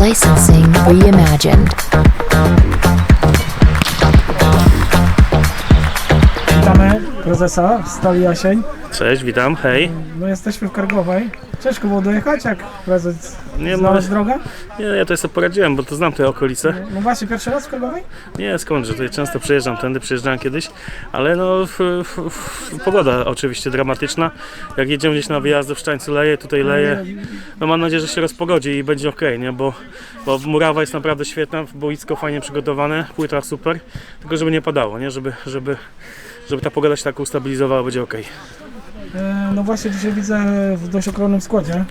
Licensing reimagined. Witamy prezesa Stali Jasień. Cześć, witam, hej. No jesteśmy w Kargowej. Ciężko było dojechać, jak prezes Nie, znalazł no, drogę? nie, ja to sobie poradziłem, bo to znam te okolice. No właśnie, pierwszy raz w Kargowej? Nie, skądże, tutaj często przejeżdżam tędy, przejeżdżałem kiedyś, ale no, f, f, f, pogoda oczywiście dramatyczna. Jak jedziemy gdzieś na wyjazdy w Szczańcu leje, tutaj leje. No mam nadzieję, że się rozpogodzi i będzie ok, nie, bo, bo murawa jest naprawdę świetna, boisko fajnie przygotowane, płyta super, tylko żeby nie padało, nie, żeby, żeby, żeby ta pogoda się tak ustabilizowała, będzie ok. E, No właśnie, dzisiaj widzę w dość ogromnym składzie.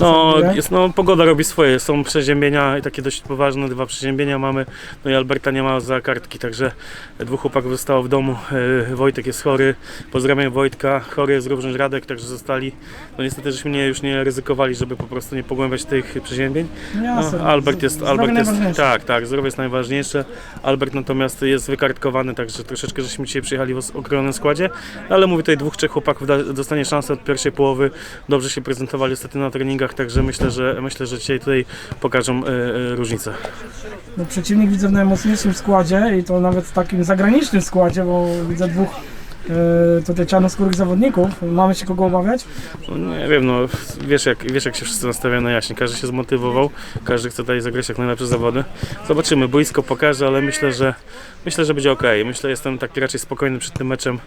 No, jest, no, pogoda robi swoje. Są przeziębienia i takie dość poważne, dwa przeziębienia mamy. No i Alberta nie ma za kartki, także dwóch chłopaków zostało w domu. E, Wojtek jest chory. Pozdrawiam Wojtka. Chory jest również Radek, także zostali. No niestety żeśmy nie, już nie ryzykowali, żeby po prostu nie pogłębiać tych przeziębień. No No, Albert jest, Albert jest, najważniejsze. tak, tak, zdrowie jest najważniejsze. Albert natomiast jest wykartkowany, także troszeczkę żeśmy dzisiaj przyjechali w okrojonym składzie. Ale mówię tutaj dwóch, trzech chłopaków dostanie szansę od pierwszej połowy. Dobrze się prezentowali ostatnio na treningach, także myślę, że myślę, że dzisiaj tutaj pokażą e, e, różnicę. No, przeciwnik widzę w najmocniejszym składzie i to nawet w takim zagranicznym składzie, bo widzę dwóch tutaj czarnoskórych zawodników. Mamy się kogo obawiać? No, nie wiem, no wiesz jak, wiesz jak się wszyscy nastawiają na jaśnie. Każdy się zmotywował, każdy chce tutaj zagrać jak najlepsze zawody. Zobaczymy, boisko pokaże, ale myślę, że myślę, że będzie ok. Myślę, jestem taki raczej spokojny przed tym meczem.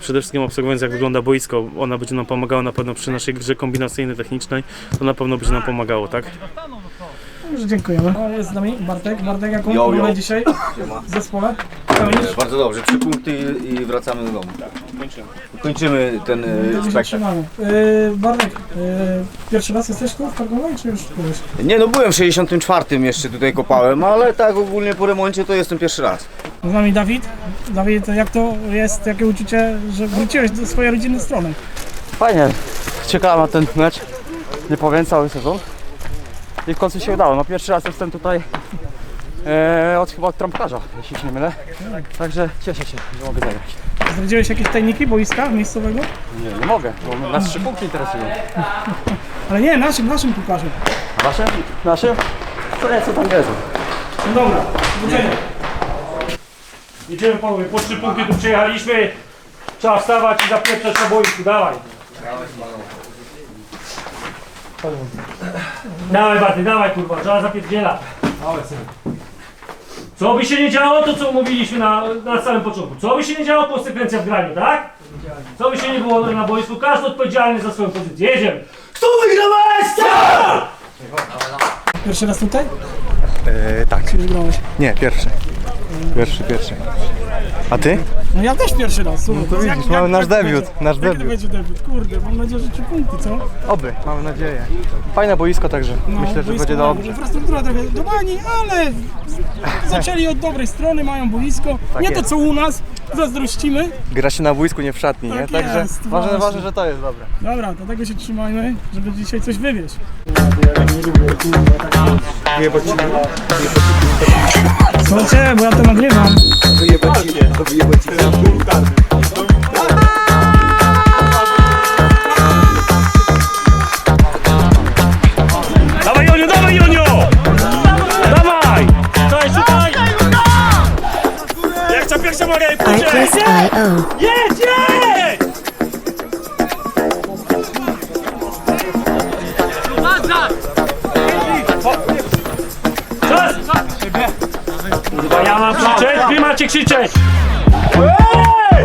Przede wszystkim obserwując jak wygląda boisko, ona będzie nam pomagała na pewno przy naszej grze kombinacyjnej, technicznej, to na pewno będzie nam pomagało, tak? Dobrze, dziękujemy. O, jest z nami Bartek. Bartek, jaką Jo, jo. rolę dzisiaj w zespole? Pełnisz? Bardzo dobrze, trzy punkty i, i wracamy do domu. Kończymy ten Dobrze e, się spektakl. trzymamy. E, Bartek, e, pierwszy raz jesteś tu w Kargowej, czy już byłeś? Nie no, byłem w 64 jeszcze tutaj kopałem, ale tak ogólnie po remoncie to jestem pierwszy raz. Z nami Dawid. Dawid, jak to jest, jakie uczucie, że wróciłeś do swojej rodzinnej strony? Fajnie. Czekałem na ten mecz. Nie powiem cały sezon. I w końcu się udało. No pierwszy raz jestem tutaj e, od chyba od trampkarza, jeśli się nie mylę. Także cieszę się, że mogę zagrać. Zdradziłeś jakieś tajniki boiska miejscowego? Nie, nie mogę, bo nas trzy punkty interesują. Ale nie, naszym, naszym piłkarzem. A wasze? Nasze? To nie, co tam jest? No dobra, widzenia. Idziemy panowie, po trzy punkty tu przyjechaliśmy. Trzeba wstawać i zapieprzać na boisku, dawaj. Dawaj Barty, dawaj kurwa, trzeba zapierdzielać. Co by się nie działo, to co mówiliśmy na, na samym początku. Co by się nie działo, konsekwencja w graniu, tak? Co by się nie było na boisku, każdy odpowiedzialny za swoją pozycję. Jedziemy. Kto wygra mecz? Pierwszy raz tutaj? E, tak. Czy już grałeś? Nie, pierwszy. Pierwszy, pierwszy. A ty? No ja też pierwszy raz, słuchaj. to widzisz, mamy nasz debiut, będzie? nasz Jaki debiut. to będzie debiut? Kurde, mam nadzieję, że trzy punkty, co? Oby, mamy nadzieję. Fajne boisko także. No, Myślę, że boisko będzie mają, dobrze. Infrastruktura trochę do bani, ale zaczęli od dobrej strony, mają boisko. Tak nie to jest. co u nas, zazdrościmy. Gra się na boisku, nie w szatni, nie? Tak Także jest, ważne, właśnie. ważne, że to jest dobre. Dobra, do tego się trzymajmy, żeby dzisiaj coś wywieźć. Słuchajcie, bo ja to nagrywam. Dawaj Jonio, dawaj Jonio! Dawaj! Dawaj, szukaj! Jak pierwsza Maria i pójdzie! Jedź! Kurwa, ja mam krzyczeć, wy macie krzyczeć! Ej!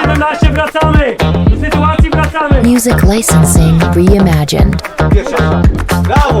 17 wracamy! Do sytuacji wracamy! Music licensing reimagined. Brawo! Brawo!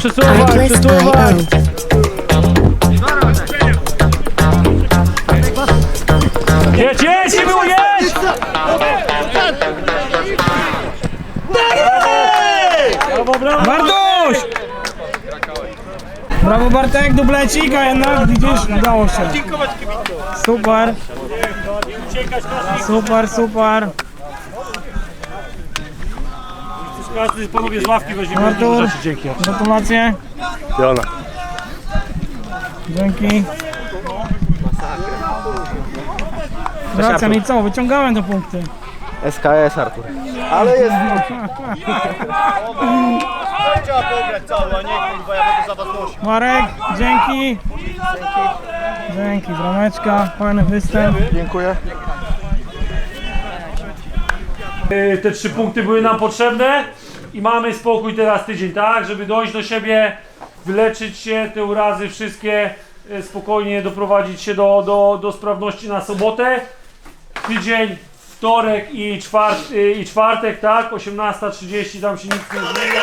Przesuwaj, przesuwaj. Jedź, jedź, nie było, jedź! Brawo, brawo! Bartuś! Brawo Bartek, dublecik, a jednak widzisz, udało się. Super. Super, super. Każdy panowie z ławki weźmie Artur, Dzięki. gratulacje. Piona. Dzięki. Wracam i co? Wyciągałem te punkty. SKS Artur. Ale jest. Trzeba pograć cały, a nie kurwa, ja będę za was nosił. Marek, dzięki. Dzięki, brameczka, fajny występ. Dziękuję. Te trzy punkty były nam potrzebne i mamy spokój teraz tydzień, tak? Żeby dojść do siebie, wyleczyć się, te urazy wszystkie, y, spokojnie doprowadzić się do, do, do sprawności na sobotę. Tydzień, wtorek i, czwart, y, i czwartek, tak? 18.30, tam się nic nie zmienia.